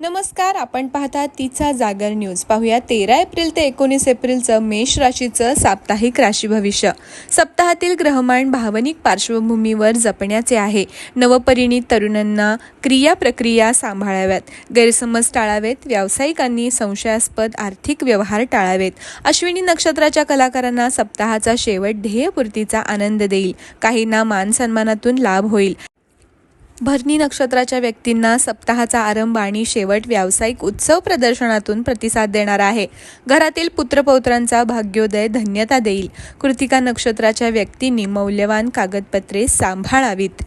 नमस्कार आपण पाहता तिचा जागर न्यूज. पाहूया तेरा एप्रिल ते एकोणीस एप्रिलचं मेष राशीचं साप्ताहिक राशी भविष्य. सप्ताहातील ग्रहमान भावनिक पार्श्वभूमीवर जपण्याचे आहे. नवपरिणीत तरुणांना क्रिया प्रक्रिया सांभाळाव्यात. गैरसमज टाळावेत व्यावसायिकांनी संशयास्पद आर्थिक व्यवहार टाळावेत. अश्विनी नक्षत्राच्या कलाकारांना सप्ताहाचा शेवट ध्येयपूर्तीचा आनंद देईल. काहींना मान सन्मानातून लाभ होईल. भरणी नक्षत्राच्या व्यक्तींना सप्ताहाचा आरंभ आणि शेवट व्यावसायिक उत्सव प्रदर्शनातून प्रतिसाद देणार आहे. घरातील पुत्रपौत्रांचा भाग्योदय धन्यता देईल. कृतिका नक्षत्राच्या व्यक्तींनी मौल्यवान कागदपत्रे सांभाळावीत.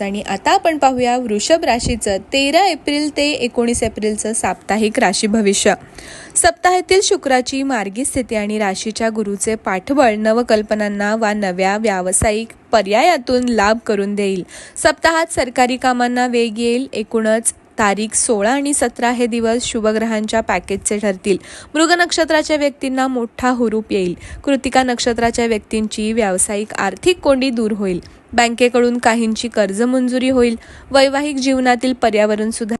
आणि आता आपण पाहूया वृषभ राशीचं तेरा एप्रिल ते एकोणीस एप्रिलचं साप्ताहिक राशी भविष्य. सप्ताहातील शुक्राची मार्गी स्थिती आणि राशीच्या गुरुचे पाठबळ नवकल्पनांना वा नव्या व्यावसायिक पर्यायातून लाभ करून देईल. सप्ताहात सरकारी कामांना वेग येईल. एकूणच तारीख सोळा आणि सतरा हे दिवस शुभग्रहांच्या पॅकेजचे ठरतील. मृग नक्षत्राच्या व्यक्तींना मोठा हुरूप येईल. कृतिका नक्षत्राच्या व्यक्तींची व्यावसायिक आर्थिक कोंडी दूर होईल. बँकेकडून काहींची कर्ज मंजुरी होईल वैवाहिक जीवनातील पर्यावरण सुधार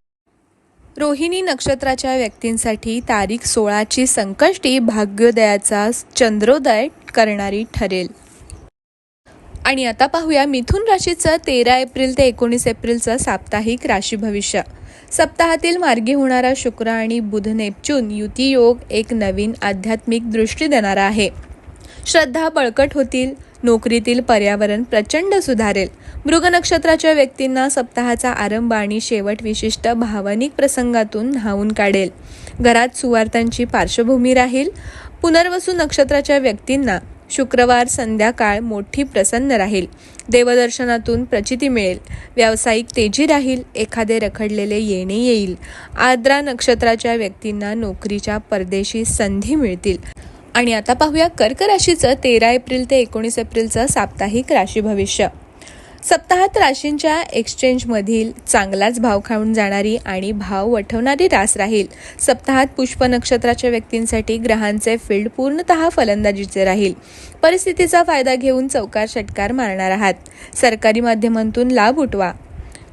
रोहिणी नक्षत्राच्या व्यक्तींसाठी तारीख सोळाची संकष्टी भाग्योदयाचा चंद्रोदय करणारी ठरेल. आणि आता पाहूया मिथुन राशीचं तेरा एप्रिल ते एकोणीस एप्रिलचं साप्ताहिक राशी भविष्य. सप्ताहातील मार्गी होणारा शुक्र आणि बुध नेपच्यून युती योग एक नवीन आध्यात्मिक दृष्टी देणारा आहे. श्रद्धा बळकट होतील नोकरीतील पर्यावरण प्रचंड सुधारेल. मृग नक्षत्राच्या व्यक्तींना सप्ताहाचा आरंभ आणि शेवट विशिष्ट भावनिक प्रसंगातून न्हावून काढेल. घरात सुवार्थांची पार्श्वभूमी राहील. पुनर्वसू नक्षत्राच्या व्यक्तींना शुक्रवार संध्याकाळ मोठी प्रसन्न राहील. देवदर्शनातून प्रचिती मिळेल. व्यावसायिक तेजी राहील. एखादे रखडलेले येणे येईल. आद्रा नक्षत्राच्या व्यक्तींना नोकरीच्या परदेशी संधी मिळतील. आणि आता पाहूया कर्क राशीचं तेरा एप्रिल ते एकोणीस एप्रिलचं साप्ताहिक राशी भविष्य. सप्ताहात राशींच्या एक्सचेंजमधील चांगलाच भाव खाऊन जाणारी आणि भाव वठवणारी रास राहील. सप्ताहात पुष्प नक्षत्राच्या व्यक्तींसाठी ग्रहांचे फील्ड पूर्णतः फलंदाजीचे राहील. परिस्थितीचा फायदा घेऊन चौकार षटकार मारणार आहात. सरकारी माध्यमांतून लाभ उठवा.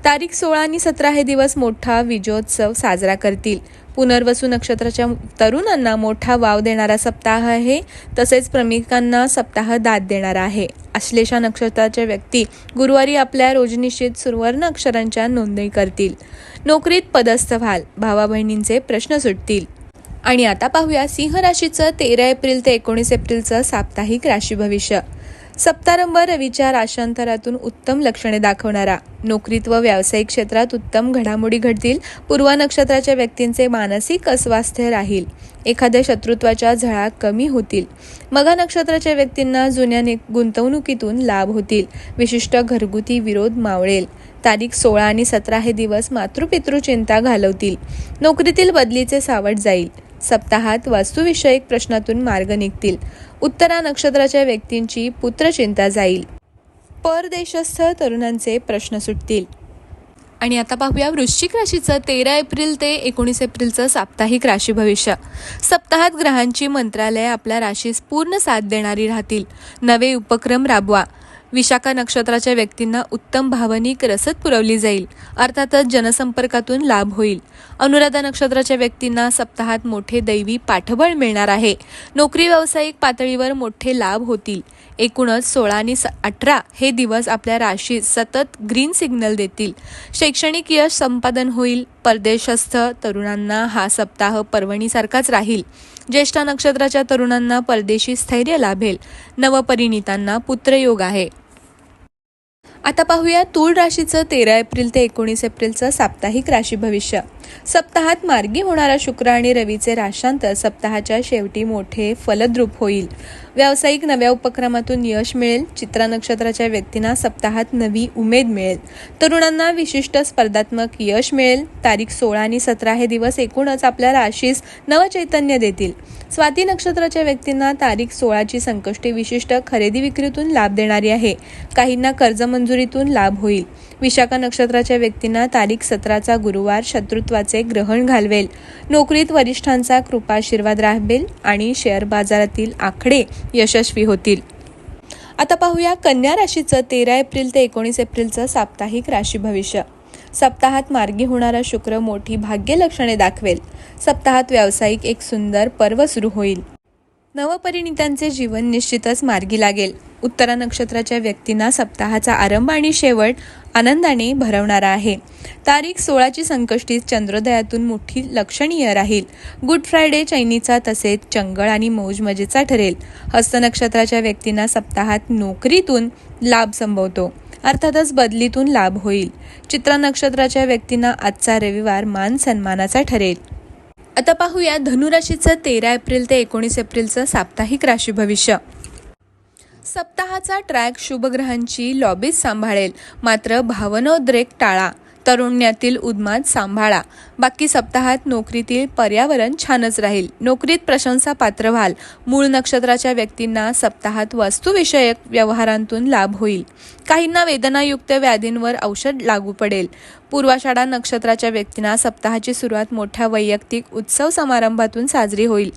तारीख सोळा आणि सतरा हे दिवस मोठा विजयोत्सव साजरा करतील. पुनर्वसू नक्षत्राच्या तरुणांना मोठा वाव देणारा सप्ताह आहे. तसेच प्रमिकांना सप्ताह दाद देणारा आहे. आश्लेषा नक्षत्राच्या व्यक्ती गुरुवारी आपल्या रोजनिश्चित सुवर्ण अक्षरांच्या नोंदणी करतील. नोकरीत पदस्थ व्हाल भावा बहिणींचे प्रश्न सुटतील. आणि आता पाहूया सिंह राशीचं तेरा एप्रिल ते एकोणीस एप्रिलचं साप्ताहिक राशी भविष्य. सप्तारंभ रवीच्या राशांतरातून उत्तम लक्षणे दाखवणारा. नोकरीत व व्यावसायिक क्षेत्रात उत्तम घडामोडी घडतील. पूर्व नक्षत्राच्या व्यक्तींचे मानसिक अस्वास्थ्य राहील. एखाद्या शत्रुत्वाच्या झळा कमी होतील. मगा नक्षत्राच्या व्यक्तींना जुन्या गुंतवणुकीतून लाभ होतील. विशिष्ट घरगुती विरोध मावळेल. तारीख सोळा आणि सतरा हे दिवस मातृपितृ चिंता घालवतील. नोकरीतील बदलीचे सावट जाईल. सप्ताहात वास्तुविषयक प्रश्नातून मार्ग निघतील. उत्तरा नक्षत्राच्या व्यक्तींची पुत्रचिंता जाईल. परदेशस्थ तरुणांचे प्रश्न सुटतील. आणि आता पाहूया वृश्चिक राशीचं तेरा एप्रिल ते एकोणीस एप्रिलचं साप्ताहिक राशी भविष्य. सप्ताहात ग्रहांची मंत्रालय आपल्या राशीस पूर्ण साथ देणारी राहतील. नवे उपक्रम राबवा. विशाखा नक्षत्राच्या व्यक्तींना उत्तम भावनिक रसद पुरवली जाईल. अर्थातच जनसंपर्कातून लाभ होईल. अनुराधा नक्षत्राच्या व्यक्तींना सप्ताहात मोठे दैवी पाठबळ मिळणार आहे. नोकरी व्यावसायिक पातळीवर मोठे लाभ होतील. एकूणच सोळा आणि अठरा हे दिवस आपल्या राशीत सतत ग्रीन सिग्नल देतील. शैक्षणिक यश संपादन होईल. परदेशस्थ तरुणांना हा सप्ताह पर्वणीसारखाच राहील. ज्येष्ठ नक्षत्राच्या तरुणांना परदेशी स्थैर्य लाभेल. नवपरिणितांना पुत्रयोग आहे. आता पाहूया तूळ राशीचं तेरा एप्रिल ते एकोणीस एप्रिलचं साप्ताहिक राशी भविष्य. सप्ताहात मार्गी होणारा शुक्र आणि रवीचे राशांतर सप्ताहाच्या शेवटी मोठे फलद्रूप होईल. व्यावसायिक नव्या उपक्रमातून यश मिळेल. चित्रा नक्षत्राच्या व्यक्तींना सप्ताहात नवी उमेद मिळेल. तरुणांना विशिष्ट स्पर्धात्मक यश मिळेल. तारीख सोळा आणि सतरा हे दिवस एकूणच आपल्या राशीस नवचैतन्य देतील. स्वाती नक्षत्राच्या व्यक्तींना तारीख सोळाची संकष्टी विशिष्ट खरेदी विक्रीतून लाभ देणारी आहे. काहींना कर्ज मंजुरीतून लाभ होईल. विशाखा नक्षत्राच्या व्यक्तींना तारीख सतराचा गुरुवार शत्रुत्वाचे ग्रहण घालवेल. नोकरीत वरिष्ठांचा कृपाशीर्वाद राहवेल आणि शेअर बाजारातील आकडे यशस्वी होतील. आता पाहूया कन्या राशीचं तेरा एप्रिल ते एकोणीस एप्रिलचं साप्ताहिक राशी भविष्य. सप्ताहात मार्गी होणारा शुक्र मोठी भाग्य लक्षणे दाखवेल. सप्ताहात व्यावसायिक एक सुंदर पर्व सुरू होईल. नवपरिणितांचे जीवन निश्चितच मार्गी लागेल. उत्तरा नक्षत्राच्या व्यक्तींना सप्ताहाचा आरंभ आणि शेवट आनंदाने भरवणारा आहे. तारीख सोळाची संकष्टी चंद्रोदयातून मोठी लक्षणीय राहील. गुड फ्रायडे चैनीचा तसेच चंगळ आणि मौज मजेचा ठरेल. हस्त नक्षत्राच्या व्यक्तींना सप्ताहात नोकरीतून लाभ संभवतो. अर्थातच बदलीतून लाभ होईल. चित्र नक्षत्राच्या व्यक्तींना आजचा रविवार मान सन्मानाचा ठरेल. आता पाहूया धनुराशीचं तेरा एप्रिल ते एकोणीस एप्रिलचं साप्ताहिक राशी भविष्य. सप्ताहाचा ट्रॅक शुभग्रहांची लॉबीज सांभाळेल. मात्र भावनोद्रेक टाळा. तरुण्यातील उद्माद सांभाळा. बाकी सप्ताहात नोकरीतील पर्यावरण छानच राहील. नोकरीत प्रशंसा पात्र व्हाल. मूळ नक्षत्राच्या व्यक्तींना सप्ताहात वस्तुविषयक व्यवहारांतून लाभ होईल. काहींना वेदनायुक्त व्याधींवर औषध लागू पडेल. पूर्वाषाढा नक्षत्राच्या व्यक्तींना सप्ताहाची सुरुवात मोठ्या वैयक्तिक उत्सव समारंभातून साजरी होईल.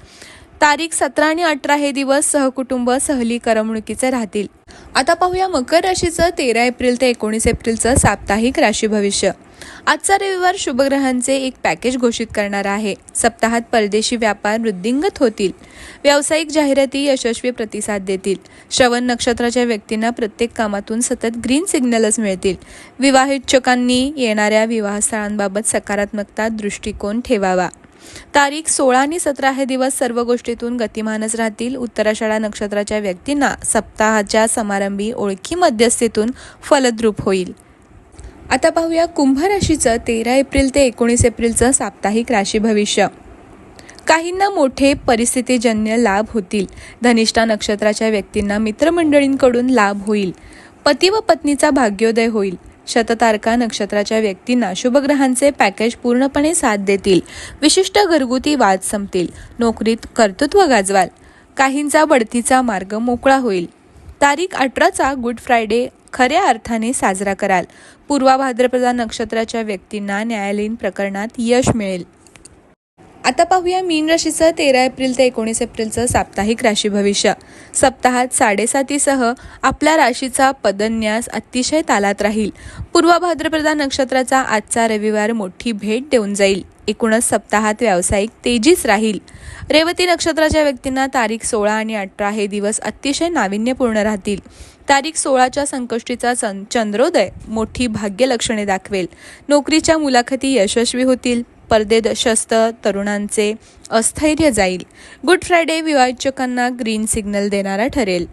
तारीख सतरा आणि अठरा हे दिवस सहकुटुंब सहली करमणुकीचे राहतील. आता पाहूया मकर राशीचं तेरा एप्रिल ते एकोणीस एप्रिलचं साप्ताहिक राशी भविष्य. आजचा रविवार शुभग्रहांचे एक पॅकेज घोषित करणार आहे. सप्ताहात परदेशी व्यापार वृद्धिंगत होतील. व्यावसायिक जाहिराती यशस्वी प्रतिसाद देतील. श्रवण नक्षत्राच्या व्यक्तींना प्रत्येक कामातून सतत ग्रीन सिग्नलच मिळतील. विवाहितचकांनी येणाऱ्या विवाहस्थळांबाबत सकारात्मकता दृष्टिकोन ठेवावा. तारीख सोळा आणि सतरा हे दिवस सर्व गोष्टीतून गतिमानच राहतील. उत्तराषाढा नक्षत्राच्या व्यक्तींना सप्ताहाच्या समारंभी ओळखी मध्यस्थीतून फलद्रूप होईल. आता पाहूया कुंभ राशीचं तेरा एप्रिल ते एकोणीस एप्रिलचं साप्ताहिक राशी भविष्य. काहींना मोठे परिस्थितीजन्य लाभ होतील. धनिष्ठा नक्षत्राच्या व्यक्तींना मित्रमंडळींकडून लाभ होईल. पती व पत्नीचा भाग्योदय होईल. शततारका नक्षत्राच्या व्यक्तींना शुभग्रहांचे पॅकेज पूर्णपणे साथ देतील. विशिष्ट घरगुती वाद संपतील. नोकरीत कर्तृत्व गाजवाल. काहींचा बढतीचा मार्ग मोकळा होईल. तारीख अठराचा गुड फ्रायडे खऱ्या अर्थाने साजरा कराल. पूर्वा भाद्रपदा नक्षत्राच्या व्यक्तींना न्यायालयीन प्रकरणात यश मिळेल. आता पाहूया मीन राशीचं तेरा एप्रिल ते एकोणीस एप्रिलचं साप्ताहिक राशी भविष्य. सप्ताहात साडेसातीसह आपल्या राशीचा पदन्यास अतिशय तालात राहील. पूर्व भाद्रप्रदा नक्षत्राचा आजचा रविवार मोठी भेट देऊन जाईल. एकूणच सप्ताहात व्यावसायिक तेजीच राहील. रेवती नक्षत्राच्या व्यक्तींना तारीख सोळा आणि अठरा हे दिवस अतिशय नाविन्यपूर्ण राहतील. तारीख सोळाच्या संकष्टीचा चंद्रोदय मोठी भाग्यलक्षणे दाखवेल. नोकरीच्या मुलाखती यशस्वी होतील. परदेशस्थ तरुणांचे अस्थैर्य जाईल. गुड फ्रायडे विवाचकांना ग्रीन सिग्नल देणारा ठरेल.